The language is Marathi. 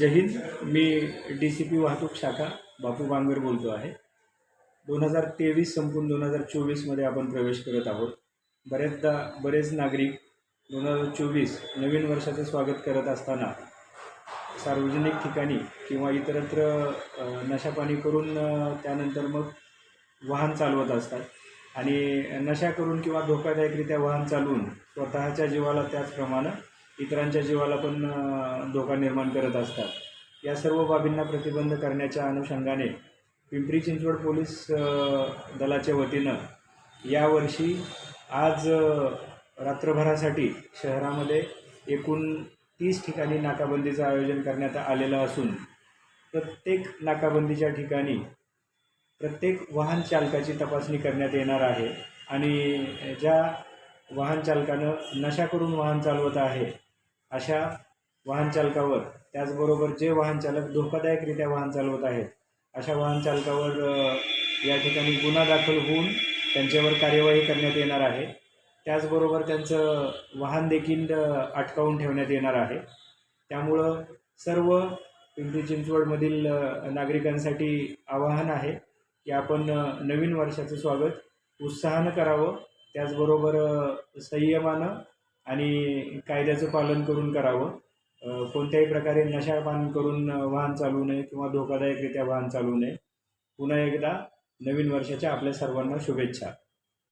जय हिंद. मी डी सी पी वाहतूक शाखा बापू बांगर बोलतो आहे. दोन हजार तेवीस संपून दोन हजार चोवीसमध्ये आपण प्रवेश करत आहोत. बऱ्याचदा बरेच नागरिक दोन हजार चोवीस नवीन वर्षाचं स्वागत करत असताना सार्वजनिक ठिकाणी किंवा इतरत्र नशापाणी करून त्यानंतर मग वाहन चालवत असतात. आणि नशा करून किंवा धोकादायकरित्या वाहन चालवून स्वतःच्या जीवाला त्याचप्रमाणे इतरांच्या जीवाला पण धोका निर्माण करत असतात. या सर्व बाबींना प्रतिबंध करण्याच्या अनुषंगाने पिंपरी चिंचवड पोलीस दलाच्या वतीनं यावर्षी आज रात्रभरासाठी शहरामध्ये एकूण तीस ठिकाणी नाकाबंदीचं आयोजन करण्यात आलेलं असून प्रत्येक नाकाबंदीच्या ठिकाणी प्रत्येक वाहन चालकाची तपासणी करण्यात येणार आहे. आणि ज्या वाहन चालकानं नशा करून वाहन चालवत आहे अशा वाहनचालकावर त्याचबरोबर जे वाहनचालक धोकादायकरित्या वाहन चालवत आहेत अशा वाहनचालकावर या ठिकाणी गुन्हा दाखल होऊन त्यांच्यावर कार्यवाही करण्यात येणार आहे. त्याचबरोबर त्यांचं वाहन देखील अटकावून ठेवण्यात येणार आहे. त्यामुळं सर्व पिंपरी चिंचवडमधील नागरिकांसाठी आवाहन आहे की आपण नवीन वर्षाचं स्वागत उत्साहानं करावं. त्याचबरोबर संयमानं आणि कायद्याचं पालन करून करावं. कोणत्याही प्रकारे नशापान करून वाहन चालवू नये किंवा धोकादायकरित्या वाहन चालवू नये. पुन्हा एकदा नवीन वर्षाच्या आपल्या सर्वांना शुभेच्छा.